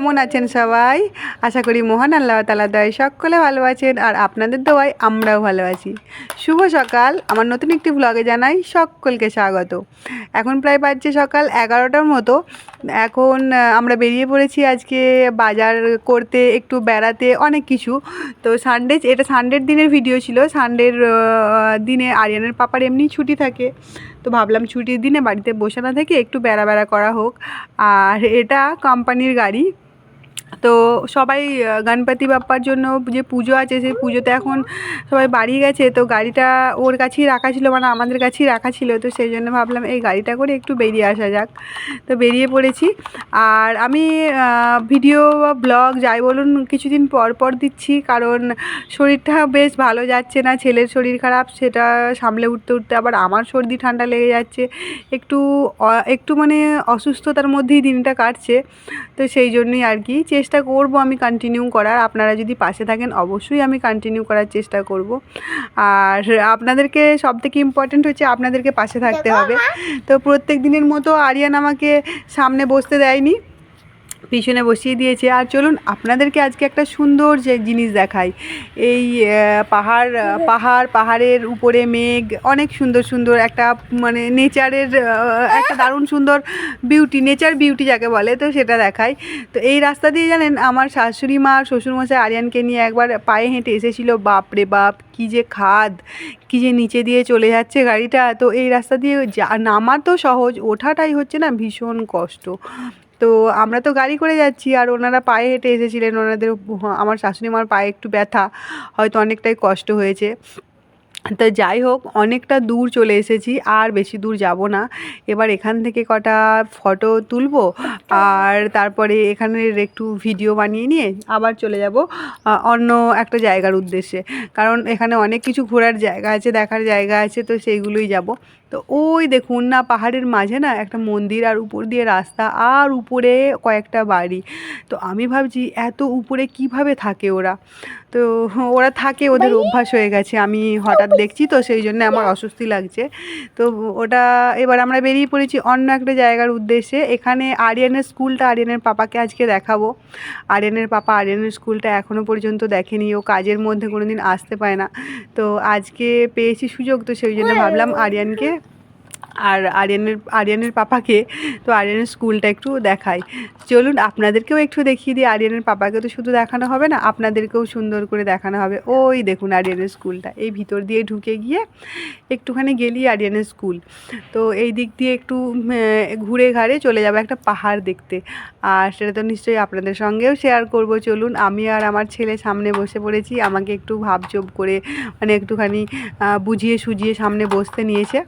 কেমন আছেন সবাই? আশা করি মহান আল্লাহ তালা দয় সকলে ভালো আছেন আর আপনাদের দোয়ায় আমরাও ভালো আছি। শুভ সকাল। আমার নতুন একটি ব্লগে জানাই সকলকে স্বাগত। এখন প্রায় বাজছে সকাল এগারোটার মতো। এখন আমরা বেরিয়ে পড়েছি আজকে বাজার করতে, একটু বেড়াতে, অনেক কিছু। তো সানডে এটা সানডের দিনের ভিডিও ছিল। সানডের দিনে আরিয়ানের পাপার এমনি ছুটি থাকে। তো ভাবলাম ছুটির দিনে বাড়িতে বসে না থেকে একটু বেড়া বেড়া করা হোক। আর এটা কোম্পানির গাড়ি। তো সবাই গণপতি বাপ্পার জন্য যে পুজো আছে, সেই পুজোতে এখন সবাই বাড়ি গেছে, তো গাড়িটা ওর কাছেই রাখা ছিল মানে আমাদের কাছেই রাখা ছিল, তো সেই জন্য ভাবলাম এই গাড়িটা করে একটু বেরিয়ে আসা যাক। তো বেরিয়ে পড়েছি। আর আমি ভিডিও বা ব্লগ যাই বলুন কিছুদিন পর পর দিচ্ছি, কারণ শরীরটা বেশ ভালো যাচ্ছে না, ছেলের শরীর খারাপ, সেটা সামলে উঠতে উঠতে আবার আমার সর্দি ঠান্ডা লেগে যাচ্ছে। একটু একটু মানে অসুস্থতার মধ্যেই দিনটা কাটছে, তো সেই জন্যই আর কি চেষ্টা করব আমি কন্টিনিউ করার। আপনারা যদি পাশে থাকেন অবশ্যই আমি কন্টিনিউ করার চেষ্টা করব। আর আপনাদেরকে সব থেকে ইম্পর্টেন্ট হচ্ছে আপনাদেরকে পাশে থাকতে হবে। তো প্রত্যেক দিনের মতো আরিয়ান আমাকে সামনে বসতে দেয়নি। পিছনে বসিয়ে দিয়েছে। আর চলুন, আপনাদেরকে আজকে একটা সুন্দর যে জিনিস দেখাই। এই পাহাড় পাহাড়, পাহাড়ের উপরে মেঘ, অনেক সুন্দর সুন্দর একটা মানে নেচারের একটা দারুণ সুন্দর বিউটি নেচার বিউটি যাকে বলে, তো সেটা দেখাই। তো এই রাস্তা দিয়ে জানেন, আমার শাশুড়ি মা শ্বশুরমশাই আরিয়ানকে নিয়ে একবার পায়ে হেঁটে এসেছিল। বাপরে বাপ, কী যে খাদ, কী যে নিচে দিয়ে চলে যাচ্ছে গাড়িটা। তো এই রাস্তা দিয়ে যা, নামা তো সহজ, ওঠাটাই হচ্ছে না ভীষণ কষ্ট। তো আমরা তো গাড়ি করে যাচ্ছি আর ওনারা পায়ে হেঁটে এসেছিলেন। ওনাদের আমার শাশুড়ি মার পায়ে একটু ব্যথা, হয়তো অনেকটাই কষ্ট হয়েছে। তো যাই হোক, অনেকটা দূর চলে এসেছি, আর বেশি দূর যাব না। এবার এখান থেকে কটা ফটো তুলবো, আর তারপরে এখানের একটু ভিডিও বানিয়ে নিয়ে আবার চলে যাব অন্য একটা জায়গার উদ্দেশ্যে। কারণ এখানে অনেক কিছু ঘোরার জায়গা আছে, দেখার জায়গা আছে, তো সেইগুলোই যাব। তো ওই দেখুন না পাহাড়ের মাঝে না একটা মন্দির আর উপর দিয়ে রাস্তা আর উপরে কয়েকটা বাড়ি। তো আমি ভাবছি এত উপরে কীভাবে থাকে ওরা? তো ওরা থাকে ওদের অভ্যাস হয়ে গেছে। আমি হঠাৎ দেখছি তো সেই জন্য আমার অস্বস্তি লাগছে। তো ওটা এবার আমরা বেরিয়ে পড়েছি অন্য একটা জায়গার উদ্দেশ্যে। এখানে আরিয়ানের স্কুলটা আরিয়ানের পাপাকে আজকে দেখাবো। আরিয়ানের পাপা আরিয়ানের স্কুলটা এখনও পর্যন্ত দেখেনি। ও কাজের মধ্যে কোনো দিন আসতে পায় না। তো আজকে পেয়েছি সুযোগ তো সেই জন্য ভাবলাম আরিয়ানকে আর আরিয়ানের আরিয়ানের পাপাকে, তো আরিয়ানের স্কুলটা একটু দেখাই। চলুন আপনাদেরকেও একটু দেখিয়ে দিই, আরিয়ানের পাপাকে তো শুধু দেখানো হবে না, আপনাদেরকেও সুন্দর করে দেখানো হবে। ওই দেখুন আরিয়ানের স্কুলটা, এই ভিতর দিয়ে ঢুকে গিয়ে একটুখানি গেলেই আরিয়ানের স্কুল। তো এই দিক দিয়ে একটু ঘুরে ঘাড়ে চলে যাব একটা পাহাড় দেখতে। আর সেটা তো নিশ্চয়ই আপনাদের সঙ্গেও শেয়ার করব। চলুন, আমি আর আমার ছেলে সামনে বসে পড়েছি, আমাকে একটু ভাবচোপ করে মানে একটুখানি বুঝিয়ে সুজিয়ে সামনে বসতে নিয়েছে।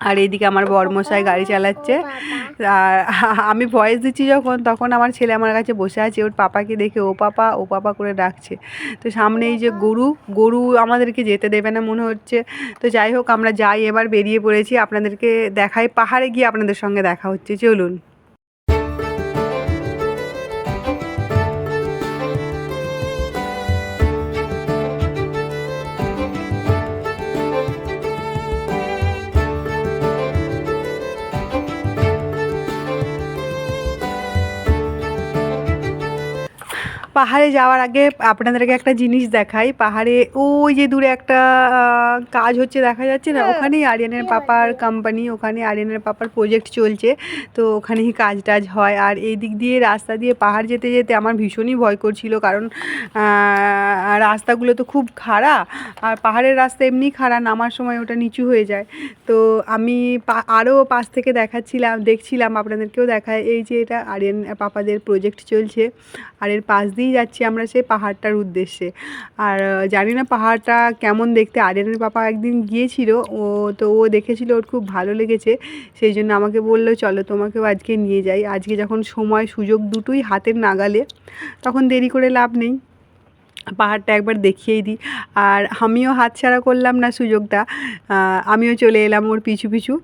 আর এইদিকে আমার বর্মশাই গাড়ি চালাচ্ছে। আর আমি ভয়েস দিচ্ছি যখন, তখন আমার ছেলে আমার কাছে বসে আছে। ওর পাপাকে দেখে, ও পাপা ও পাপা করে ডাকছে। তো সামনে এই যে গরু গরু আমাদেরকে যেতে দেবে না মনে হচ্ছে। তো যাই হোক, আমরা যাই, এবার বেরিয়ে পড়েছি। আপনাদেরকে দেখাই, পাহাড়ে গিয়ে আপনাদের সঙ্গে দেখা হচ্ছে। চলুন। পাহাড়ে যাওয়ার আগে আপনাদেরকে একটা জিনিস দেখাই। পাহাড়ে ওই যে দূরে একটা কাজ হচ্ছে দেখা যাচ্ছে না? ওখানেই আরিয়ানের পাপার কোম্পানি ওখানে আরিয়ানের পাপার প্রজেক্ট চলছে। তো ওখানেই কাজ টাজ হয়। আর এই দিক দিয়ে রাস্তা দিয়ে পাহাড় যেতে যেতে আমার ভীষণই ভয় করছিল। কারণ রাস্তাগুলো তো খুব খাড়া। আর পাহাড়ের রাস্তা এমনি খাড়া নামার সময় ওটা নিচু হয়ে যায়। তো আমি পা- আরও পাশ থেকে দেখাচ্ছিলাম দেখছিলাম আপনাদেরকেও দেখায়। এই যে এটা আরিয়ান পাপাদের প্রজেক্ট চলছে। আর এর পাশ দিয়েই যাচ্ছি আমরা সেই পাহাড়টার উদ্দেশ্যে। আর জানি না পাহাড়টা কেমন দেখতে। আরিয়ানের পাপা একদিন গিয়েছিল, ও, তো ও দেখেছিল, ওর খুব ভালো লেগেছে। সেই জন্য আমাকে বলল, চলো তোমাকেও আজকে নিয়ে যাই। আজকে যখন সময়, সুযোগ দুটোই হাতের নাগালে, তখন দেরি করে লাভ নেই। পাহাড়টা একবার দেখিয়েই দিই। আর আমিও হাতছাড়া করলাম না সুযোগটা। আমিও চলে এলাম ওর পিছু পিছু।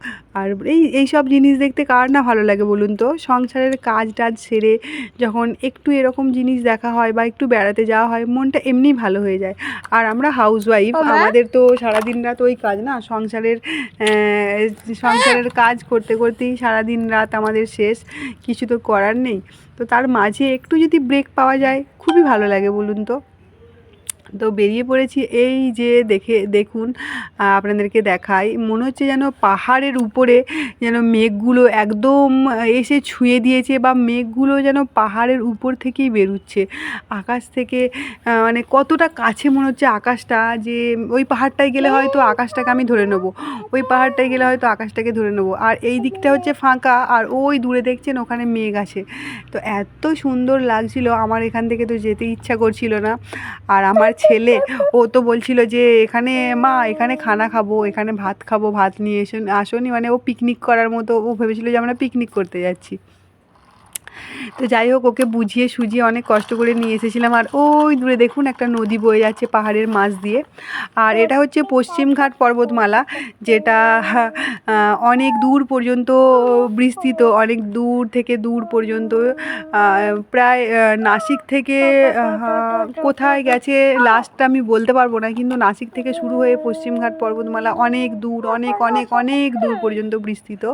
আর এই এই সব জিনিস দেখতে কার না ভালো লাগে বলুন তো? সংসারের কাজ টাজ সেরে যখন একটু এরকম জিনিস দেখা হয় বা একটু বেড়াতে যাওয়া হয় মনটা এমনিই ভালো হয়ে যায়। আর আমরা হাউস ওয়াইফ আমাদের তো সারাদিন রাত ওই কাজ না? সংসারের সংসারের কাজ করতে করতেই সারাদিন রাত আমাদের শেষ। কিছু তো করার নেই। তো তার মাঝে একটু যদি ব্রেক পাওয়া যায় খুবই ভালো লাগে বলুন তো। তো বেরিয়ে পড়েছি এই যে দেখে, দেখুন আপনাদেরকে দেখাই। মনে হচ্ছে যেন পাহাড়ের উপরে যেন মেঘগুলো একদম এসে ছুঁয়ে দিয়েছে বা মেঘগুলো যেন পাহাড়ের উপর থেকেই বেরুচ্ছে। আকাশ থেকে মানে কতটা কাছে মনে হচ্ছে আকাশটা যে ওই পাহাড়টায় গেলে হয়তো আকাশটাকে আমি ধরে নেব। ওই পাহাড়টায় গেলে হয়তো আকাশটাকে ধরে নেব। আর এই দিকটা হচ্ছে ফাঁকা, আর ওই দূরে দেখছেন ওখানে মেঘ আছে। তো এত সুন্দর লাগছিল, আমার এখান থেকে তো যেতে ইচ্ছা করছিল না। আর আমার ছেলে, ও তো বলছিল যে, এখানে মা, এখানে খানা খাব, এখানে ভাত খাব, ভাত নিয়ে এসো, আসোনি। মানে ও পিকনিক করার মতো, ও ভেবেছিল যে আমরা পিকনিক করতে যাচ্ছি। তো যাই হোক, ওকে বুঝিয়ে সুঝিয়ে অনেক কষ্ট করে নিয়ে এসেছিলাম। আর ওই দূরে দেখুন একটা নদী বয়ে যাচ্ছে পাহাড়ের মাঝ দিয়ে। আর এটা হচ্ছে পশ্চিমঘাট পর্বতমালা, যেটা অনেক দূর পর্যন্ত বিস্তৃত, অনেক দূর থেকে দূর পর্যন্ত প্রায় নাসিক থেকে কোথায় গেছে লাস্টটা আমি বলতে পারব না, কিন্তু নাসিক থেকে শুরু হয়ে পশ্চিমঘাট পর্বতমালা অনেক দূর, অনেক অনেক অনেক দূর পর্যন্ত বিস্তৃত।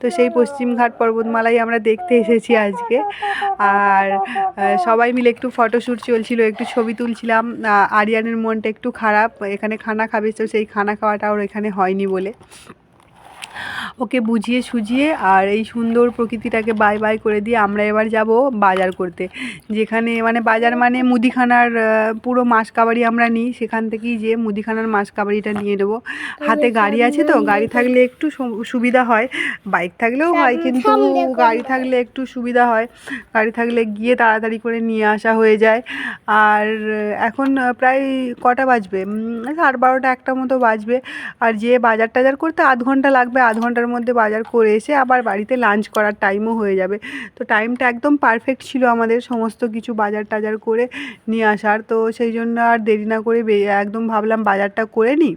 তো সেই পশ্চিমঘাট পর্বতমালাই আমরা দেখতে এসেছি আজকে। আর সবাই মিলে একটু ফটোশ্যুট চলছিল, একটু ছবি তুলছিলাম। আরিয়ানের মনটা একটু খারাপ, এখানে খানা খাবে, তো সেই খানা খাওয়াটা ওর এখানে হয়নি বলে। ওকে বুঝিয়ে সুঝিয়ে আর এই সুন্দর প্রকৃতিটাকে বাই বাই করে দিয়ে আমরা এবার যাব বাজার করতে। যেখানে মানে বাজার মানে মুদিখানার পুরো মাস কাবাড়ি আমরা নিই। সেখান থেকেই যে মুদিখানার মাস কাবাড়িটা নিয়ে নেব। হাতে গাড়ি আছে তো গাড়ি থাকলে একটু সুবিধা হয়। বাইক থাকলেও হয় কিন্তু গাড়ি থাকলে একটু সুবিধা হয়। গাড়ি থাকলে গিয়ে তাড়াতাড়ি করে নিয়ে আসা হয়ে যায়। আর এখন প্রায় কটা বাজবে? সাড়ে বারোটা একটা মতো বাজবে। আর যে বাজার টাজার করতে আধ ঘণ্টা লাগবে আধ ঘণ্টার মধ্যে বাজার করে এসে আবার বাড়িতে লাঞ্চ করার টাইমও হয়ে যাবে। তো টাইমটা একদম পারফেক্ট ছিল আমাদের সমস্ত কিছু বাজার টাজার করে নিয়ে আসার। তো সেই জন্য আর দেরি না করে একদম ভাবলাম বাজারটা করে নিই।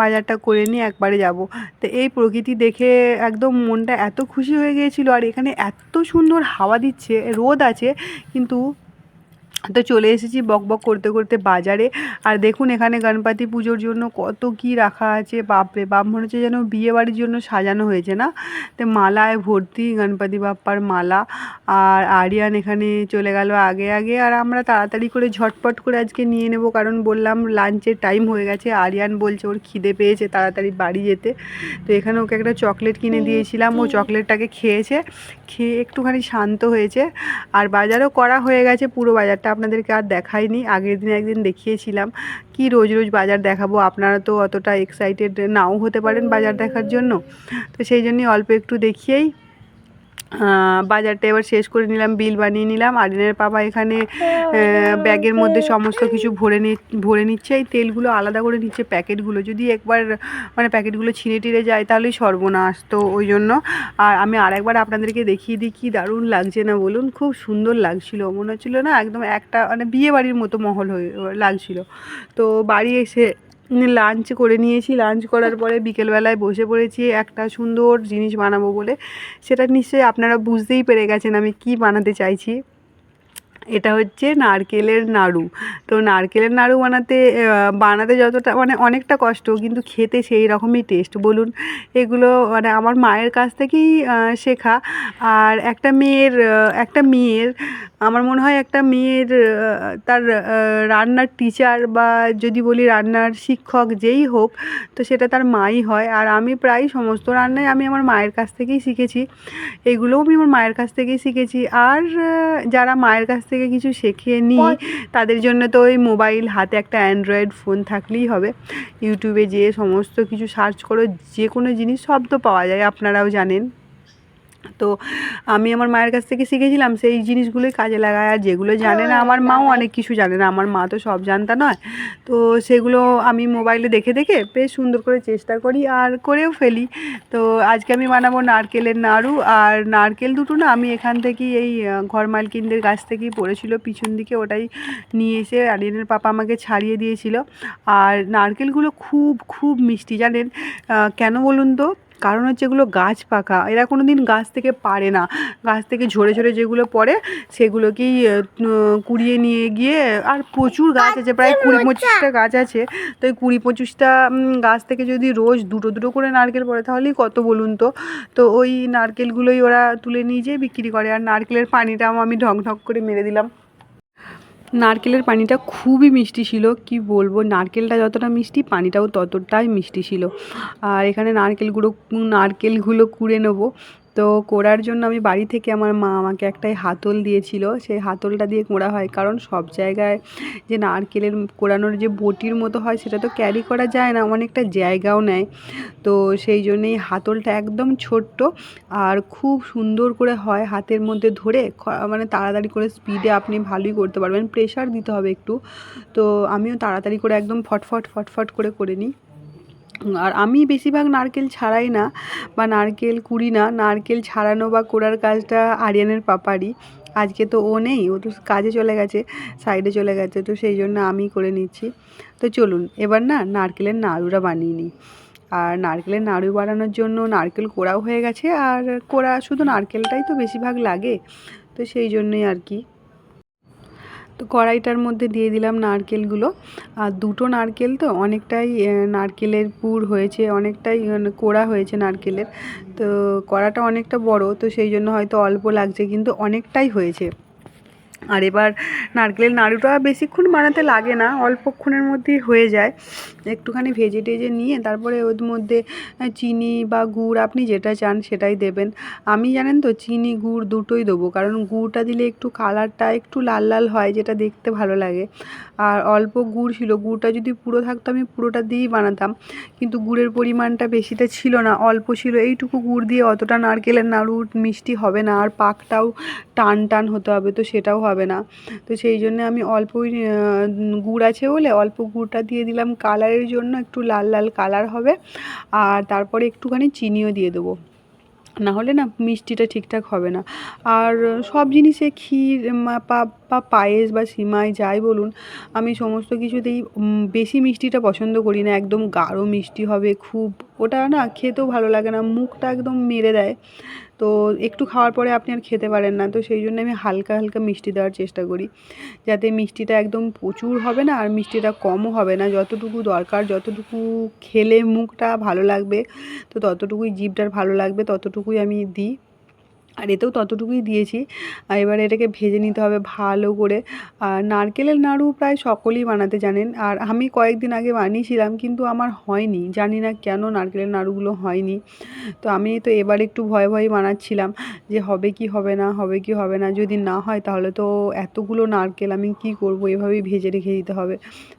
বাজারটা করে নিয়ে একবারে যাব। তো এই প্রকৃতি দেখে একদম মনটা এত খুশি হয়ে গিয়েছিল। আর এখানে এত সুন্দর হাওয়া দিচ্ছে, রোদ আছে, কিন্তু তো চলে এসেছি বক বক করতে করতে বাজারে। আর দেখুন এখানে গণপতি পুজোর জন্য কত কি রাখা আছে বাপরে বাপ! মনে হচ্ছে যেন বিয়ে বাড়ির জন্য সাজানো হয়েছে না? তো মালায় ভর্তি গণপতি বাপ্পার মালা। আর আরিয়ান এখানে চলে গেল আগে আগে। আর আমরা তাড়াতাড়ি করে ঝটপট করে আজকে নিয়ে নেব কারণ বললাম লাঞ্চের টাইম হয়ে গেছে। আরিয়ান বলছে ওর খিদে পেয়েছে তাড়াতাড়ি বাড়ি যেতে। তো এখানে ওকে একটা চকলেট কিনে দিয়েছিলাম। ও চকলেটটাকে খেয়েছে খেয়ে একটুখানি শান্ত হয়েছে। আর বাজারও করা হয়ে গেছে পুরো বাজারটা। আপনাদেরকে আর দেখাইনি, আগের দিন একদিন দেখিয়েছিলাম। কি রোজ রোজ বাজার দেখাবো, আপনারা তো অতটা এক্সাইটেড নাও হতে পারেন বাজার দেখার জন্য। তো সেই জন্যই অল্প একটু দেখিয়েই বাজারটা এবার শেষ করে নিলাম, বিল বানিয়ে নিলাম। আরিনের বাবা এখানে ব্যাগের মধ্যে সমস্ত কিছু ভরে নি, ভরে নিচ্ছে। এই তেলগুলো আলাদা করে নিচ্ছে প্যাকেটগুলো। যদি একবার মানে প্যাকেটগুলো ছিঁড়ে টিড়ে যায়, তাহলেই সর্বনাশ। তো ওই জন্য, আর আমি আরেকবার আপনাদেরকে দেখিয়ে দিই, কী দারুণ লাগছে না বলুন? খুব সুন্দর লাগছিল। মনে হচ্ছিল না, একদম একটা মানে বিয়ে বাড়ির মতো মহল হয়ে লাগছিল। তো বাড়ি এসে লাঞ্চ করে নিয়েছি। লাঞ্চ করার পরে বিকেলবেলায় বসে পড়েছি একটা সুন্দর জিনিস বানাবো বলে। সেটা নিশ্চয়ই আপনারা বুঝতেই পেরে গেছেন আমি কি বানাতে চাইছি। এটা হচ্ছে নারকেলের নাড়ু। তো নারকেলের নাড়ু বানাতে বানাতে যতটা মানে অনেকটা কষ্ট, কিন্তু খেতে সেই রকমই টেস্ট বলুন, এগুলো মানে আমার মায়ের কাছ থেকেই শেখা। আর একটা মেয়ের একটা মেয়ের, আমার মনে হয় একটা মেয়ের তার রান্নার টিচার বা যদি বলি রান্নার শিক্ষক যেই হোক, তো সেটা তার মাই হয়। আর আমি প্রায় সমস্ত রান্নাই আমি আমার মায়ের কাছ থেকেই শিখেছি। এগুলোও আমি আমার মায়ের কাছ থেকেই শিখেছি। আর যারা মায়ের কাছ থেকে কিছু শেখে নিই। তাদের জন্য তো ওই মোবাইল হাতে একটা অ্যান্ড্রয়েড ফোন থাকলেই হবে। ইউটিউবে যেয়ে সমস্ত কিছু সার্চ করো যে কোনো জিনিস সব তো পাওয়া যায় আপনারাও জানেন। তো আমি আমার মায়ের কাছ থেকে শিখেছিলাম সেই জিনিসগুলোই কাজে লাগায়। আর যেগুলো জানে না আমার মাও অনেক কিছু জানে না আমার মা তো সব জানতা নয়। তো সেগুলো আমি মোবাইলে দেখে দেখে বেশ সুন্দর করে চেষ্টা করি আর করেও ফেলি। তো আজকে আমি বানাবো নারকেলের নাড়ু। আর নারকেল দুটো না আমি এখান থেকেই এই ঘর মালকিনদের গাছ থেকেই পড়েছিল। পিছন দিকে ওটাই নিয়ে এসে আরিয়ানের পাপা আমাকে ছাড়িয়ে দিয়েছিল। আর নারকেলগুলো খুব খুব মিষ্টি জানেন। কেন বলুন তো? কারণ হচ্ছে এগুলো গাছ পাকা। এরা কোনো দিন গাছ থেকে পারে না। গাছ থেকে ঝরে ঝরে যেগুলো পড়ে সেগুলোকেই কুড়িয়ে নিয়ে গিয়ে আর প্রচুর গাছ আছে প্রায় কুড়ি পঁচিশটা গাছ আছে। তো এই কুড়ি পঁচিশটা গাছ থেকে যদি রোজ দুটো দুটো করে নারকেল পড়ে তাহলেই কত বলুন তো? তো ওই নারকেলগুলোই ওরা তুলে নিয়ে যেয়ে বিক্রি করে। আর নারকেলের পানিটাও আমি ঢক ঢক করে মেরে দিলাম। নারকেলের পানিটা খুবই মিষ্টি ছিল, কি বলব? নারকেলটা যতটা মিষ্টি, পানিটাও ততটাই মিষ্টি ছিল। আর এখানে নারকেলগুলো নারকেলগুলো কুড়ে নেব। তো কোড়ার জন্য আমি বাড়ি থেকে আমার মা আমাকে একটাই হাতল দিয়েছিল। সেই হাতলটা দিয়ে কোড়া হয়। কারণ সব জায়গায় যে নারকেলের কোড়ানোর যে বটির মতো হয়, সেটা তো ক্যারি করা যায় না। অনেকটা জায়গাও নেয়। তো সেই জন্যেই হাতলটা একদম ছোট্ট আর খুব সুন্দর করে হয় হাতের মধ্যে ধরে। মানে তাড়াতাড়ি করে স্পিডে আপনি ভালোই করতে পারবেন। প্রেশার দিতে হবে একটু। তো আমিও তাড়াতাড়ি করে একদম ফটফট ফটফট করে করে নিই। আর আমি বেশিরভাগ নারকেল ছাড়াই না বা নারকেল কুড়ি না, নারকেল ছাড়ানো বা কোড়ার কাজটা আরিয়ানের পাপারই। আজকে তো ও নেই, ও তো কাজে চলে গেছে, সাইডে চলে গেছে, তো সেই জন্য আমি করে নিচ্ছি। তো চলুন, এবার না নারকেলের নাড়ুটা বানিয়ে নিই। আর নারকেলের নাড়ু বানানোর জন্য নারকেল কোড়াও হয়ে গেছে, আর কোড়া শুধু নারকেলটাই তো বেশিরভাগ লাগে, তো সেই জন্যই আর কি। তো কড়াইটার মধ্যে দিয়ে দিলাম নারকেলগুলো। আর দুটো নারকেল তো অনেকটাই নারকেলের পুর হয়েছে, অনেকটাই কোড়া হয়েছে নারকেলের। তো কড়াটা অনেকটা বড়, তো সেই জন্য হয়তো অল্প লাগছে, কিন্তু অনেকটাই হয়েছে। আর এবার নারকেলের নাড়ুটা বেশিক্ষণ বানাতে লাগে না অল্পক্ষণের মধ্যেই হয়ে যায়। একটুখানি ভেজে টেজে নিয়ে তারপরে ওর মধ্যে চিনি বা গুড় আপনি যেটা চান সেটাই দেবেন। আমি জানেন তো চিনি, গুড় দুটোই দেবো, কারণ গুড়টা দিলে একটু কালারটা একটু লাল লাল হয়, যেটা দেখতে ভালো লাগে। আর অল্প গুড় ছিল, গুড়টা যদি পুরো থাকতো আমি পুরোটা দিয়েই বানাতাম, কিন্তু গুড়ের পরিমাণটা বেশিটা ছিল না, অল্প ছিল। এইটুকু গুড় দিয়ে অতটা নারকেলের নাড়ু মিষ্টি হবে না, আর পাকটাও টান টান হতে হবে, তো সেটাও হবে না। তো সেই জন্য আমি অল্পই গুড় আছে বলে অল্প গুড়টা দিয়ে দিলাম কালারের জন্য, একটু লাল লাল কালার হবে। আর তারপরে একটুখানি চিনিও দিয়ে দেবো। না হলে না মিষ্টিটা ঠিকঠাক হবে না। আর সব জিনিসে ক্ষীর বা পায়েস বা সিমাই যাই বলুন, আমি সমস্ত কিছুতেই বেশি মিষ্টিটা পছন্দ করি না। একদম গাঢ় মিষ্টি হবে খুব। ওটা না খেতেও ভালো লাগে না। মুখটা একদম মেরে দেয়। তো একটু খাওয়ার পরে আপনি আর খেতে পারেন না। তো সেই জন্য আমি হালকা হালকা মিষ্টি দেওয়ার চেষ্টা করি। যাতে মিষ্টিটা একদম প্রচুর হবে না আর মিষ্টিটা কমও হবে না। যতটুকু দরকার, যতটুকু খেলে মুখটা ভালো লাগবে, তো ততটুকুই, জিভটার ভালো লাগবে, ততটুকুই আমি দিই। আর এতেও ততটুকুই দিয়েছি। এবারে এটাকে ভেজে নিতে হবে ভালো করে। আর নারকেলের নাড়ু প্রায় সকলেই বানাতে জানেন। আর আমি কয়েকদিন আগে বানিয়েছিলাম কিন্তু আমার হয়নি। জানি না কেন নারকেলের নাড়ুগুলো হয়নি। তো আমি তো এবার একটু ভয়ে ভয়ে বানাচ্ছিলাম যে হবে কি হবে না, হবে কি হবে না। যদি না হয় তাহলে তো এতগুলো নারকেল আমি কি করব? এভাবেই ভেজে রেখে দিতে হবে।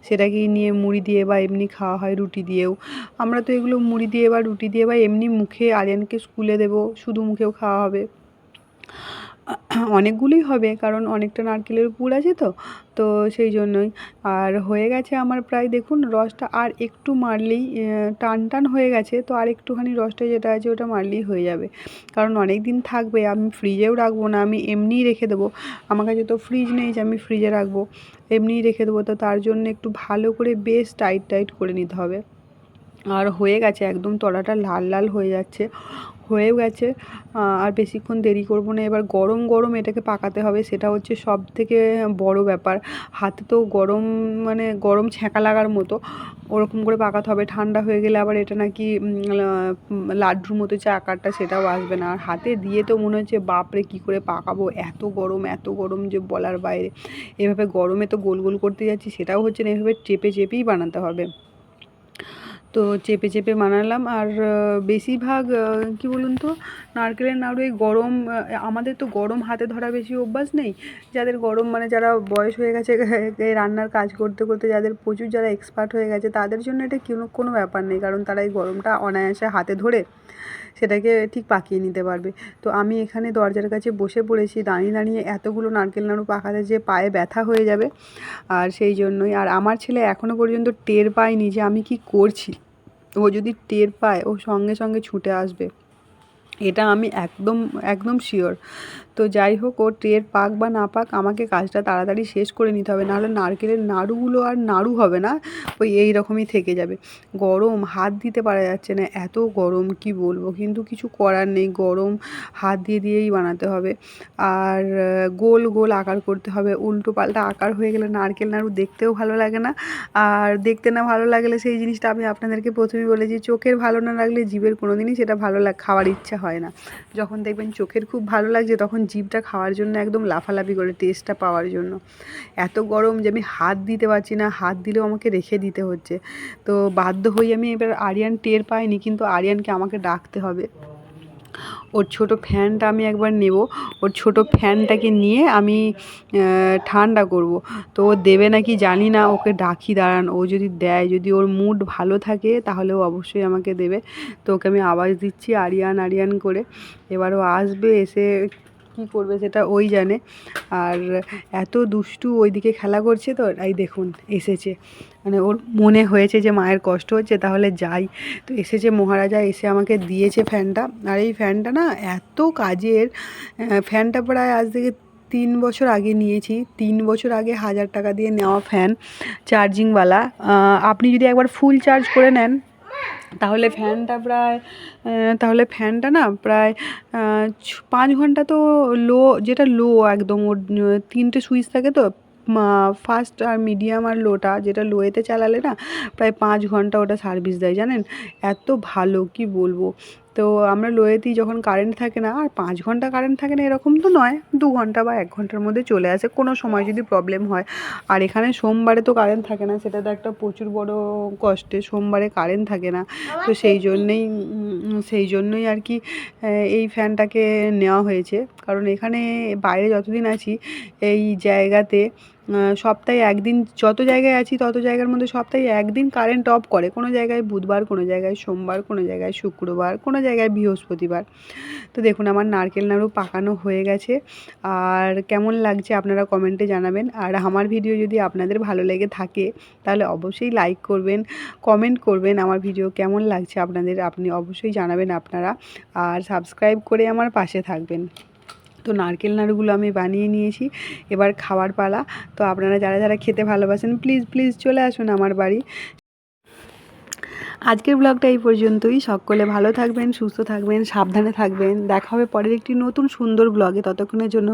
সেটাকে নিয়ে মুড়ি দিয়ে বা এমনি খাওয়া হয় রুটি দিয়েও। আমরা তো এগুলো মুড়ি দিয়ে বা রুটি দিয়ে বা এমনি মুখে আরিয়ানকে স্কুলে দেবো। শুধু মুখেও খাওয়া হবে। অনেকগুলোই হবে, কারণ অনেকটা নারকেলের পুর আছে তো তো সেই জন্যই। আর হয়ে গেছে আমার প্রায়, দেখুন, রসটা আর একটু মারলেই টান টান হয়ে গেছে, তো আর একটুখানি রসটা যেটা আছে ওটা মারলেই হয়ে যাবে। কারণ অনেক দিন থাকবে, আমি ফ্রিজেও রাখব না, আমি এমনিই রেখে দেবো। আমার কাছে তো ফ্রিজ নেই যে আমি ফ্রিজে রাখব, এমনিই রেখে দেবো, তো তার জন্য একটু ভালো করে বেশ টাইট টাইট করে নিতে হবে। আর হয়ে গেছে, একদম তলাটা লাল লাল হয়ে যাচ্ছে। হয়েও গেছে আর বেশিক্ষণ দেরি করব না। এবার গরম গরম এটাকে পাকাতে হবে, সেটা হচ্ছে সব থেকে বড় ব্যাপার। হাতে তো গরম মানে গরম ছ্যাঁকা লাগার মতো, ওরকম করে পাকাতে হবে। ঠান্ডা হয়ে গেলে আবার এটা নাকি লাড্ডুর মতো যে আকারটা, সেটাও আসবে না। আর হাতে দিয়ে তো মনে হচ্ছে, বাপরে, কী করে পাকাবো? এত গরম এত গরম যে বলার বাইরে। এভাবে গরমে তো গোল গোল করতে যাচ্ছি, সেটাও হচ্ছে না। এভাবে চেপে চেপেই বানাতে হবে। তো চেপে চেপে বানালাম। আর বেশিরভাগ কি বলুন তো, নারকেলের নাড়ু এই গরম আমাদের তো গরম হাতে ধরা বেশি অভ্যাস নেই। যাদের গরম মানে যারা বয়স হয়ে গেছে রান্নার কাজ করতে করতে, যাদের প্রচুর যারা এক্সপার্ট হয়ে গেছে, তাদের জন্য এটা কোনো কোনো ব্যাপার নেই। কারণ তারা এই গরমটা অনায়াসে হাতে ধরে সেটাকে ঠিক পাকিয়ে নিতে পারবে। তো আমি এখানে দরজার কাছে বসে পড়েছি, দাঁড়িয়ে দাঁড়িয়ে এতগুলো নারকেল নাড়ু পাকাতে যে পায়ে ব্যথা হয়ে যাবে। আর সেই জন্যই, আর আমার ছেলে এখনও পর্যন্ত টের পায়নি যে আমি কি করছি। ও যদি টের পায় ও সঙ্গে সঙ্গে ছুটে আসবে। এটা আমি একদম একদম শিওর তো যাই হোক ও টের পাক বা না পাক আমাকে কাজটা তাড়াতাড়ি শেষ করে নিতে হবে, নাহলে নারকেলের নাড়ুগুলো আর নাড়ু হবে না, ওই এই রকমই থেকে যাবে। গরম, হাত দিতে পারা যাচ্ছে না, এত গরম, কি বলব? কিন্তু কিছু করার নেই, গরম হাত দিয়ে দিয়েই বানাতে হবে। আর গোল গোল আকার করতে হবে, উল্টো পাল্টা আকার হয়ে গেলে নারকেল নাড়ু দেখতেও ভালো লাগে না। আর দেখতে না ভালো লাগলে সেই জিনিসটা আমি আপনাদেরকে প্রথমেই বলেছি চোখের ভালো না লাগলে জীবের কোনো দিনই সেটা ভালো লাগ খাওয়ার ইচ্ছা হয় না। যখন দেখবেন চোখের খুব ভালো লাগছে, তখন জিভটা খাওয়ার জন্য একদম লাফালাফি করে টেস্টটা পাওয়ার জন্য। এত গরম যে আমি হাত দিতে পারছি না, হাত দিলেও আমাকে রেখে দিতে হচ্ছে। তো বাধ্য হয়ে আমি এবার আরিয়ান টের পাইনি, কিন্তু আরিয়ানকে আমাকে ডাকতে হবে। ওর ছোট ফ্যানটা আমি একবার নেব, ওর ছোট ফ্যানটাকে নিয়ে আমি ঠান্ডা করব। তো ও দেবে নাকি জানি না, ওকে ডাকি দাঁড়ান, ও যদি দেয়, যদি ওর মুড ভালো থাকে, তাহলে ও অবশ্যই আমাকে দেবে। তো ওকে আমি আওয়াজ দিচ্ছি আরিয়ান আরিয়ান করে। এবার ও আসবে, এসে কী করবে সেটা ওই জানে। আর এত দুষ্টু ওইদিকে খেলা করছে তো, এই দেখুন এসেছে। মানে ওর মনে হয়েছে যে মায়ের কষ্ট হচ্ছে, তাহলে যাই। তো এসেছে মহারাজা, এসে আমাকে দিয়েছে ফ্যানটা। আর এই ফ্যানটা না এত কাজের ফ্যানটা প্রায় আজ থেকে তিন বছর আগে নিয়েছি। তিন বছর আগে হাজার টাকা দিয়ে নেওয়া ফ্যান, চার্জিংওয়ালা। আপনি যদি একবার ফুল চার্জ করে নেন তাহলে ফ্যানটা প্রায় তাহলে ফ্যানটা না প্রায় পাঁচ ঘণ্টা তো লো, যেটা লো একদম, ওর তিনটে সুইচ থাকে তো ফার্স্ট আর মিডিয়াম আর লোটা, যেটা লোয়েতে চালালে না, প্রায় পাঁচ ঘণ্টা ওটা সার্ভিস দেয়, জানেন? এত ভালো, কি বলব? তো আমরা লোয়েতেই যখন কারেন্ট থাকে না আর পাঁচ ঘণ্টা কারেন্ট থাকে না এরকম তো নয় দু ঘণ্টা বা এক ঘণ্টার মধ্যে চলে আসে কোনো সময় যদি প্রবলেম হয়। আর এখানে সোমবারে তো কারেন্ট থাকে না সেটা তো একটা প্রচুর বড় কষ্টে সোমবারে কারেন্ট থাকে না। তো সেই জন্যেই সেই জন্যই আর কি এই ফ্যানটাকে নেওয়া হয়েছে। কারণ এখানে বাইরে যতদিন আছি এই জায়গাতে সপ্তাহে একদিন যত জায়গায় আছি তত জায়গার মধ্যে সপ্তাহে একদিন কারেন্ট অফ করে। কোনো জায়গায় বুধবার, কোনো জায়গায় সোমবার, কোনো জায়গায় শুক্রবার, কোনো জায়গায় বৃহস্পতিবার। তো দেখুন, আমার নারকেল নাড়ু পাকানো হয়ে গেছে। আর কেমন লাগছে আপনারা কমেন্টে জানাবেন। আর আমার ভিডিও যদি আপনাদের ভালো লেগে থাকে, তাহলে অবশ্যই লাইক করবেন কমেন্ট করবেন আমার ভিডিও কেমন লাগছে আপনাদের, আপনি অবশ্যই জানাবেন আপনারা। আর সাবস্ক্রাইব করে আমার পাশে থাকবেন। তো নারকেল নাড়ুগুলো আমি বানিয়ে নিয়েছি। এবার খাওয়ার পালা। তো আপনারা যারা যারা খেতে ভালোবাসেন প্লিজ প্লিজ চলে আসুন আমার বাড়ি। আজকের ব্লগটা এই পর্যন্তই। সকলে ভালো থাকবেন, সুস্থ থাকবেন, সাবধানে থাকবেন। দেখা হবে পরের একটি নতুন সুন্দর ব্লগে ততক্ষণের জন্য